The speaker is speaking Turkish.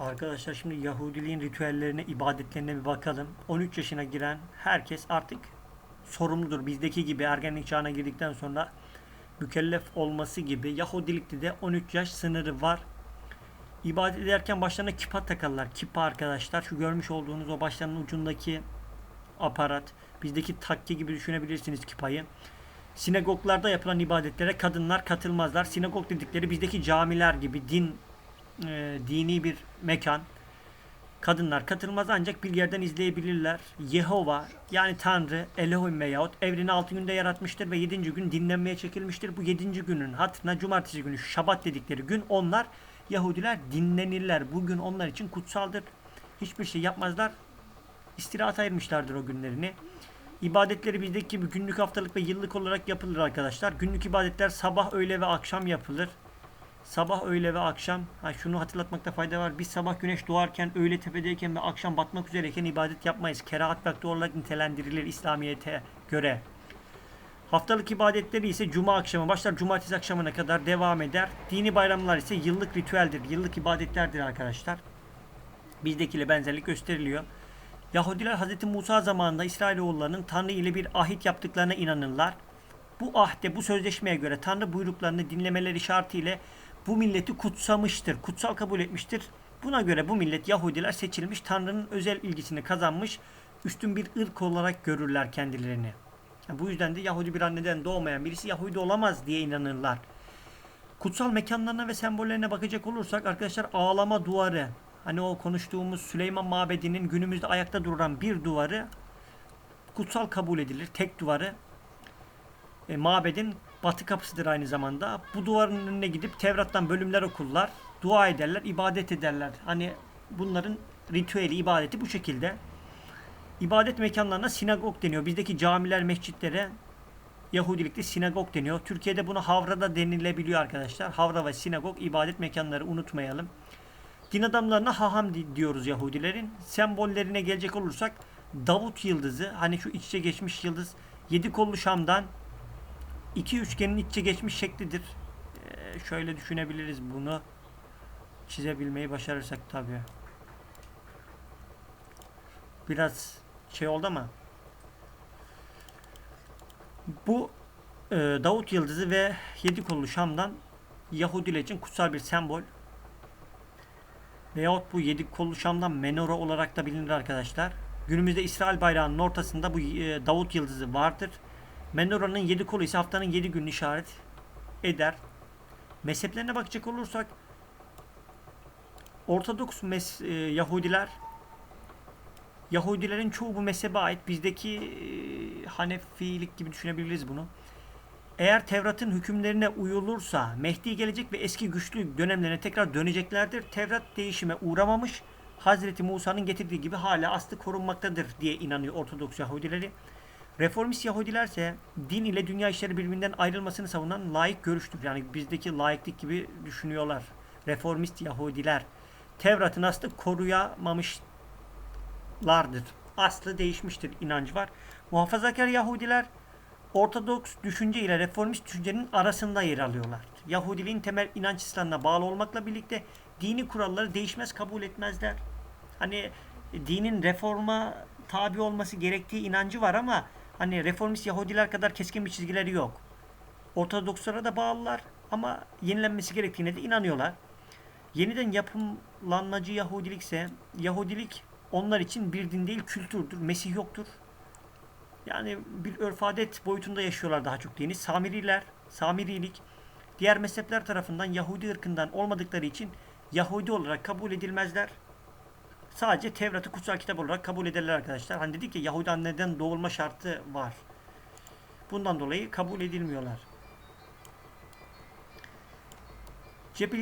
Arkadaşlar şimdi Yahudiliğin ritüellerine, ibadetlerine bir bakalım. 13 yaşına giren herkes artık sorumludur. Bizdeki gibi ergenlik çağına girdikten sonra mükellef olması gibi Yahudilikte de 13 yaş sınırı var. İbadet ederken başlarına kipa takarlar. Kipa arkadaşlar şu görmüş olduğunuz o başlarının ucundaki aparat. Bizdeki takke gibi düşünebilirsiniz kipayı. Sinagoglarda yapılan ibadetlere kadınlar katılmazlar. Sinagog dedikleri bizdeki camiler gibi din e, dini bir mekan. Kadınlar katılmaz ancak bir yerden izleyebilirler. Yehova yani Tanrı Elohim veyahut evreni 6 günde yaratmıştır ve 7. gün dinlenmeye çekilmiştir. Bu 7. günün hatırına cumartesi günü şabat dedikleri gün onlar Yahudiler dinlenirler. Bugün onlar için kutsaldır. Hiçbir şey yapmazlar. İstirahat ayırmışlardır o günlerini. İbadetleri bizdeki gibi günlük haftalık ve yıllık olarak yapılır arkadaşlar. Günlük ibadetler sabah, öğle ve akşam yapılır. Sabah, öğle ve akşam. Ha şunu hatırlatmakta fayda var. Biz sabah güneş doğarken, öğle tepedeyken ve akşam batmak üzereyken ibadet yapmayız. Kerahat vakti olarak nitelendirilir İslamiyet'e göre. Haftalık ibadetleri ise cuma akşamı başlar, cumartesi akşamına kadar devam eder. Dini bayramlar ise yıllık ritüeldir, yıllık ibadetlerdir arkadaşlar. Bizdekiyle benzerlik gösteriliyor. Yahudiler Hz. Musa zamanında İsrailoğullarının Tanrı ile bir ahit yaptıklarına inanırlar. Bu ahde, bu sözleşmeye göre Tanrı buyruklarını dinlemeleri şartıyla bu milleti kutsamıştır, kutsal kabul etmiştir. Buna göre bu millet Yahudiler seçilmiş, Tanrı'nın özel ilgisini kazanmış, üstün bir ırk olarak görürler kendilerini. Yani bu yüzden de Yahudi bir anneden doğmayan birisi Yahudi olamaz diye inanırlar. Kutsal mekanlarına ve sembollerine bakacak olursak arkadaşlar ağlama duvarı, hani o konuştuğumuz Süleyman Mabedi'nin günümüzde ayakta duran bir duvarı kutsal kabul edilir. Tek duvarı e, mabedin batı kapısıdır aynı zamanda. Bu duvarın önüne gidip Tevrat'tan bölümler okurlar. Dua ederler, ibadet ederler. Hani bunların ritüeli, ibadeti bu şekilde. İbadet mekanlarına sinagog deniyor. Bizdeki camiler, mescitlere Yahudilikte sinagog deniyor. Türkiye'de buna havra da denilebiliyor arkadaşlar. Havra ve sinagog ibadet mekanları unutmayalım. Din adamlarına haham di- diyoruz Yahudilerin. Sembollerine gelecek olursak Davut yıldızı hani şu iç içe geçmiş yıldız yedi kollu Şam'dan iki üçgenin iç içe geçmiş şeklidir. Ee, şöyle düşünebiliriz bunu. Çizebilmeyi başarırsak tabii. Biraz şey oldu ama bu e, Davut yıldızı ve yedi kollu Şam'dan Yahudiler için kutsal bir sembol. Veyahut bu yedi kollu Şam'dan menora olarak da bilinir arkadaşlar. Günümüzde İsrail bayrağının ortasında bu e, Davut yıldızı vardır. Menora'nın yedi kolu ise haftanın yedi gününü işaret eder. Mezheplerine bakacak olursak Ortodoks mes- e, Yahudiler Yahudilerin çoğu bu mezhebe ait. Bizdeki e, Hanefilik gibi düşünebiliriz bunu. Eğer Tevrat'ın hükümlerine uyulursa Mehdi gelecek ve eski güçlü dönemlerine tekrar döneceklerdir. Tevrat değişime uğramamış. Hazreti Musa'nın getirdiği gibi hala aslı korunmaktadır diye inanıyor Ortodoks Yahudileri. Reformist Yahudiler ise din ile dünya işleri birbirinden ayrılmasını savunan laik görüştür. Yani bizdeki laiklik gibi düşünüyorlar. Reformist Yahudiler. Tevrat'ın aslı koruyamamışlardır. Aslı değişmiştir inancı var. Muhafazakar Yahudiler Ortodoks düşünce ile reformist düşüncenin arasında yer alıyorlar. Yahudiliğin temel inanç İslam'ına bağlı olmakla birlikte dini kuralları değişmez kabul etmezler. Hani dinin reforma tabi olması gerektiği inancı var ama hani reformist Yahudiler kadar keskin bir çizgileri yok. Ortodokslara da bağlılar ama yenilenmesi gerektiğine de inanıyorlar. Yeniden yapılanmacı Yahudilik ise Yahudilik onlar için bir din değil kültürdür. Mesih yoktur. Yani bir örf adet boyutunda yaşıyorlar daha çok dini. Samiriler, Samirilik diğer mezhepler tarafından Yahudi ırkından olmadıkları için Yahudi olarak kabul edilmezler. Sadece Tevrat'ı kutsal kitap olarak kabul ederler arkadaşlar. Hani dedik ya Yahudi anneden doğulma şartı var. Bundan dolayı kabul edilmiyorlar. Cephelik